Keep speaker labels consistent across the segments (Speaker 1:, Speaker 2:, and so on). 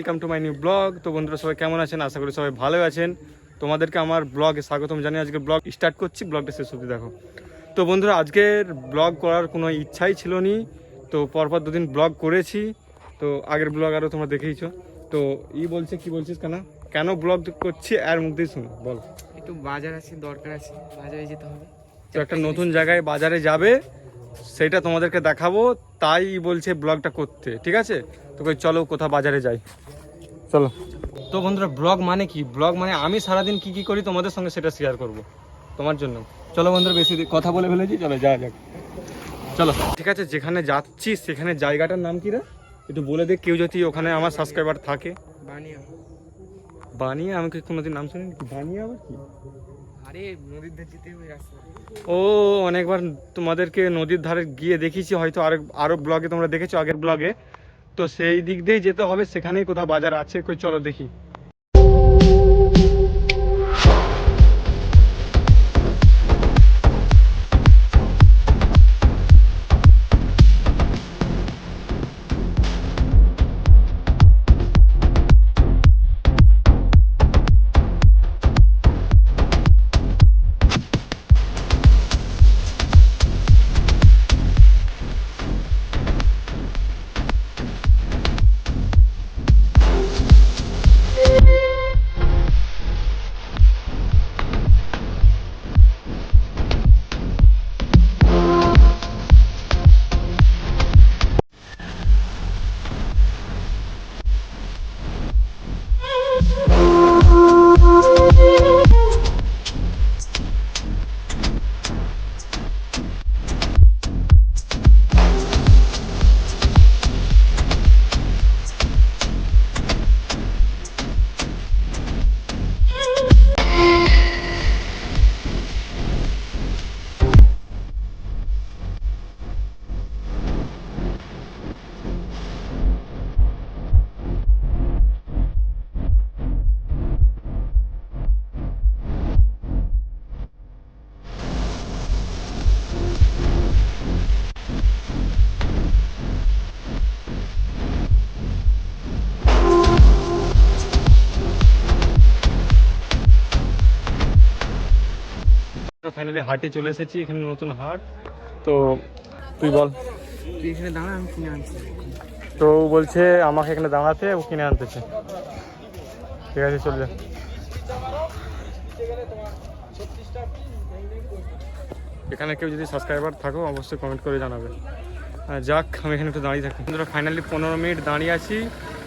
Speaker 1: Welcome to my new blog তো বন্ধুরা সবাই কেমন আছেন? আশা করি সবাই ভালো আছেন। তোমাদেরকে আমার ব্লগে স্বাগতম জানিয়ে আজকে ব্লগ স্টার্ট করছি। ব্লগটা শেষ অবধি দেখো। তো বন্ধুরা আজকের ব্লগ করার কোনো ইচ্ছাই ছিল নি। তো পরপর দুদিন ব্লগ করেছি। তো আগের ব্লগ আরও তোমরা দেখেইছো। তো ই বলছে কি বলছিস কেন? কেন ব্লগ করছি? আর মুখ দিয়ে শুনো বল।
Speaker 2: একটু বাজার আছে দরকার আছে। বাজারে যেতে হবে।
Speaker 1: তো একটা নতুন জায়গায় বাজারে যাবে। সেটা তোমাদেরকে দেখাবো তাই বলছে ব্লগটা করতে ঠিক আছে? তো কই চলো কোথাও বাজারে যাই। চলো। তো বন্ধুরা ব্লগ মানে কি? ব্লগ মানে আমি সারাদিন কি কি করি তোমাদের সঙ্গে সেটা শেয়ার করব তোমার জন্য। চলো বন্ধুরা বেশি কথা বলে ফেলেছি চলো যাওয়া যাক। চলো। ঠিক আছে যেখানে যাচ্ছি সেখানে জায়গাটার নাম কি রে? একটু বলে দে কেউ যদি ওখানে আমার সাবস্ক্রাইবার থাকে।
Speaker 2: বানিয়া।
Speaker 1: বানিয়ে? আমি কি কোনোদিন নাম শুনি বানিয়ে আবার কি? ও, অনেকবার তোমাদেরকে নদীর ধারে গিয়ে দেখেছি হয়তো আরেক আরও ব্লগে তোমরা দেখেছ আগের ব্লগে তো সেই দিক দিয়েই যেতে হবে, সেখানেই কোথাও বাজার আছে চলো দেখি। ফাইনালি হাটে চলে এসেছি এখানে নতুন হাট তো তুই বল।
Speaker 2: তুই এখানে দাঁড়া আমি কিনে আনছি।
Speaker 1: তো ও বলছে আমাকে এখানে দাঁড়াতে ও কিনে আনতেছে। ঠিক আছে চলে যা। এখানে কেউ যদি সাবস্ক্রাইবার থাকো অবশ্যই কমেন্ট করে জানাবে। আর যাক আমি এখানে একটু দাঁড়িয়ে থাকি। বন্ধুরা ফাইনালি পনেরো মিনিট দাঁড়িয়ে আছি।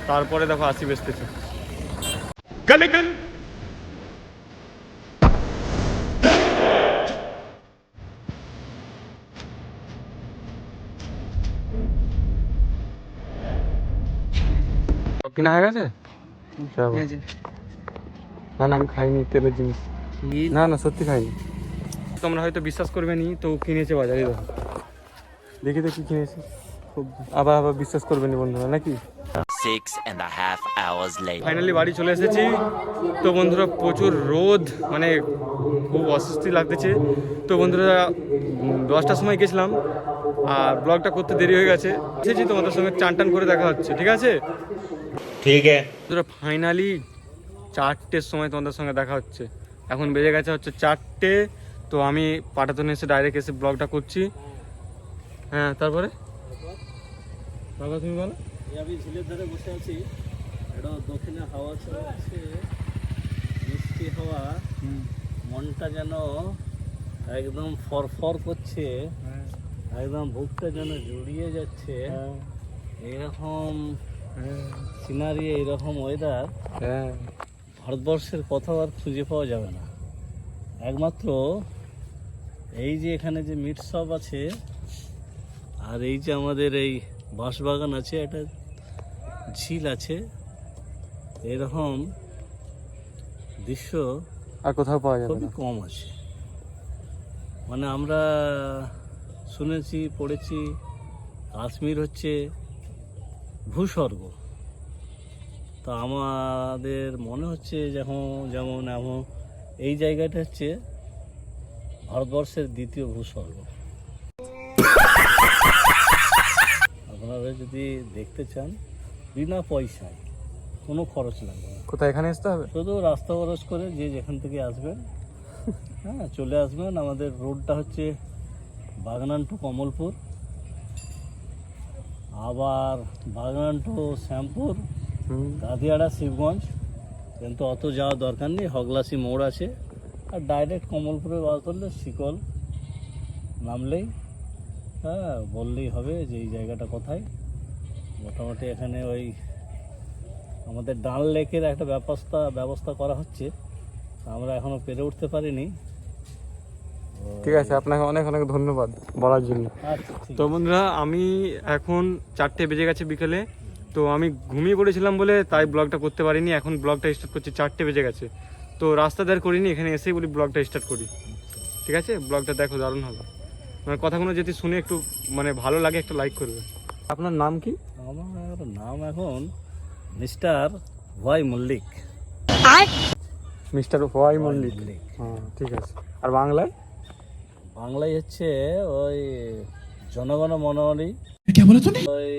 Speaker 1: তারপরে দেখো আসি বেসতেছে কিনা হয়ে গেছে? না না আমি খাইনি তেলের জিনিস। না না সত্যি খাইনি। তোমরা হয়তো বিশ্বাস করবে নি তো কিনেছে বাজারে দেখো। দেখি তো কি কিনেছে আবার আবার বিশ্বাস করবে নি বন্ধুরা নাকি?
Speaker 3: Six and a half hours later.
Speaker 1: Finally বাড়ি চলে এসেছি। তো বন্ধুরা প্রচুর রোদ মানে খুব অস্বস্তি লাগতেছে। তো বন্ধুরা দশটার সময় গেছিলাম আর ব্লগটা করতে দেরি হয়ে গেছে। এসেছি তোমাদের সঙ্গে চান টান করে দেখা হচ্ছে ঠিক আছে?
Speaker 3: ঠিক
Speaker 1: আছে। ফাইনালি চারটের সময় তোমাদের সঙ্গে দেখা হচ্ছে। এখন বেজে গেছে হচ্ছে চারটে তো আমি পাটাতনে এসে ডাইরেক্ট এসে ব্লগটা করছি। হ্যাঁ তারপরে? বাবা তুমি বলো।
Speaker 4: আমি ঝিলের ধারে বসে আছি। এটা দক্ষিণে হাওয়া চলছে মিষ্টি হাওয়া। মনটা যেন একদম ফরফর করছে। হ্যাঁ। একদম বুকটা যেন জড়িয়ে যাচ্ছে। হ্যাঁ। এরকম সিনারি এইরকম ওয়েদার
Speaker 1: হ্যাঁ।
Speaker 4: ভারতবর্ষের কোথাও আর খুঁজে পাওয়া যাবে না। একমাত্র এই যে এখানে যে মিট শপ আছে আর এই যে আমাদের এই বাঁশবাগান আছে একটা ঝিল আছে এরকম দৃশ্য
Speaker 1: আর কোথাও পাওয়া যাবে
Speaker 4: খুবই কম আছে। মানে আমরা শুনেছি পড়েছি কাশ্মীর হচ্ছে ভূস্বর্গ। তা আমাদের মনে হচ্ছে যেমন যেমন এমন এই জায়গাটা হচ্ছে ভারতবর্ষের দ্বিতীয় ভূস্বর্গ। আপনারা যদি দেখতে চান বিনা পয়সায় কোনো খরচ লাগবে না।
Speaker 1: কোথায় এখানে আসতে হবে?
Speaker 4: শুধু রাস্তা খরচ করে যে যেখান থেকে আসবেন হ্যাঁ চলে আসবেন। আমাদের রোডটা হচ্ছে বাগনান টু কমলপুর। আবার বাগান টু শ্যামপুর। গাদিয়াড়া শিবগঞ্জ। কিন্তু অত যাওয়ার দরকার নেই হগলাসি মোড় আছে। আর ডাইরেক্ট কমলপুরে বাস ধরলে শিকল নামলেই হ্যাঁ বললেই হবে যে এই জায়গাটা কোথায়। মোটামুটি এখানে ওই আমাদের ডাল লেকের একটা ব্যবস্থা ব্যবস্থা করা হচ্ছে। আমরা এখনও পেরে উঠতে পারিনি।
Speaker 1: ঠিক আছে আপনাকে অনেক অনেক ধন্যবাদ বলার জন্য।
Speaker 4: আচ্ছা
Speaker 1: তো বন্ধুরা আমি এখন চারটে বেজে গেছে বিকেলে তো আমি ঘুমিয়ে পড়েছিলাম বলে তাই ব্লগটা করতে পারিনি। এখন ব্লগটা স্টার্ট করছি চারটে বেজে গেছে। তো রাস্তা ধার করিনি এখানে এসেই বলি ব্লগটা স্টার্ট করি। ঠিক আছে? ব্লগটা দেখো দারুণ হবে। মানে কথাগুলো যদি শুনে একটু মানে ভালো লাগে একটু লাইক করবে। আপনার নাম কি?
Speaker 4: আমার নাম এখন mister Y Mallick.
Speaker 1: Mister why Mallick. হ্যাঁ ঠিক আছে। আর বাংলায়?
Speaker 4: বাংলায় হচ্ছে ওই জনগণ মনোহরি ওই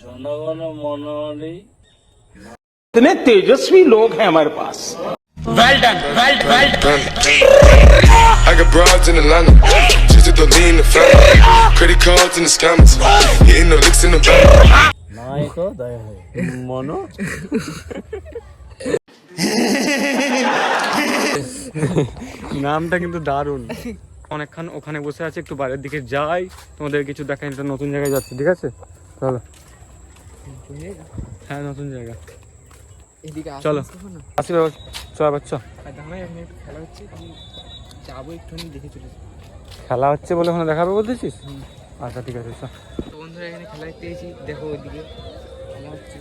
Speaker 4: জনগণ মনোহরি
Speaker 5: इतने तेजस्वी लोग हैं हमारे पास
Speaker 6: I got broads in Atlanta. Just to the lean the family. Credit cards and the scammers. Hitting the licks in the bank.
Speaker 4: নায়ক দয়া হয়
Speaker 1: মনো নামটা কিন্তু দারুণ। অনেকক্ষণ ওখানে বসে আছে একটু বাইরের দিকে যাই। তোমাদের কিছু দেখাই একটা নতুন জায়গায় যাচ্ছে ঠিক আছে? চলো। হ্যাঁ নতুন জায়গা। চলো।
Speaker 2: আসো
Speaker 1: বাবা চল
Speaker 2: খেলা হচ্ছে যাব একটুখানি দেখে চলে
Speaker 1: খেলা হচ্ছে বলে ওখানে দেখাবে বলতেছিস? আচ্ছা ঠিক আছে চল।
Speaker 2: তো বন্ধুরা এখানে খেলা দেখতে দেখো ওইদিকে খেলা হচ্ছে।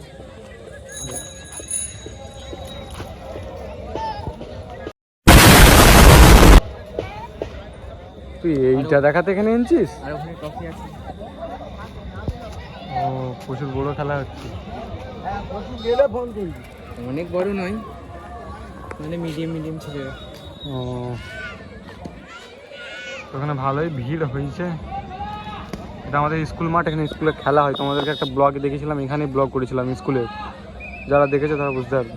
Speaker 1: তুই এইটা দেখাতে এখানে এনেছিস?
Speaker 2: আর ওখানে ট্রফি আছে।
Speaker 1: ও প্রচুর বড় খেলা হচ্ছে।
Speaker 2: অনেক বড় নয়। মানে মিডিয়াম মিডিয়াম ছেলেরা
Speaker 1: ও। ওখানে ভালোই ভিড় হয়েছে। এটা আমাদের স্কুল মাঠ এখানে স্কুলে খেলা হয়। তোমাদেরকে একটা ব্লগ দেখেছিলাম এখানে ব্লগ করেছিলাম স্কুলে। যারা দেখেছে তারা বুঝতে পারবে।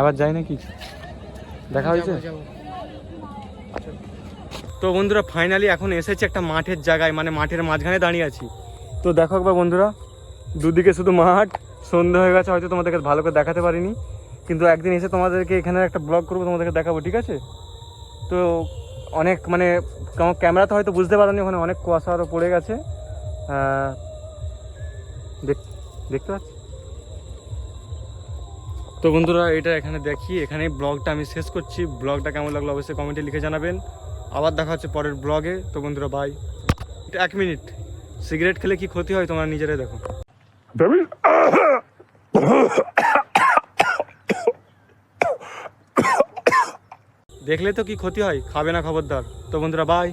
Speaker 1: আবার যাই নাকি? দেখা হয়েছে?
Speaker 2: যাব।
Speaker 1: তো বন্ধুরা ফাইনালি এখন এসেছে একটা মাঠের জায়গায় মানে মাঠের মাঝখানে দাঁড়িয়ে আছি। তো দেখো একবার বন্ধুরা দুদিকে শুধু মাঠ সন্ধে হয়ে গেছে হয়তো তোমাদেরকে ভালো করে দেখাতে পারিনি। কিন্তু একদিন এসে তোমাদেরকে এখানে একটা ব্লগ করব তোমাদেরকে দেখাবো ঠিক আছে? তো অনেক মানে আমার ক্যামেরাতে হয়তো বুঝতে পারোনি ওখানে অনেক কুয়াশা আরও পড়ে গেছে। দেখতে পাচ্ছি? তো বন্ধুরা এটা এখানে দেখি। এখানে ব্লগটা আমি শেষ করছি। ব্লগটা কেমন লাগল অবশ্যই কমেন্টে লিখে জানাবেন। আবার দেখা হচ্ছে পরের ব্লগে। তো বন্ধুরা বাই এটা এক মিনিট। সিগারেট খেলে কি ক্ষতি হয় তোমরা নিজেরাই দেখো। দেখলে তো কি ক্ষতি হয়? খাবে না খবরদার। তো বন্ধুরা বাই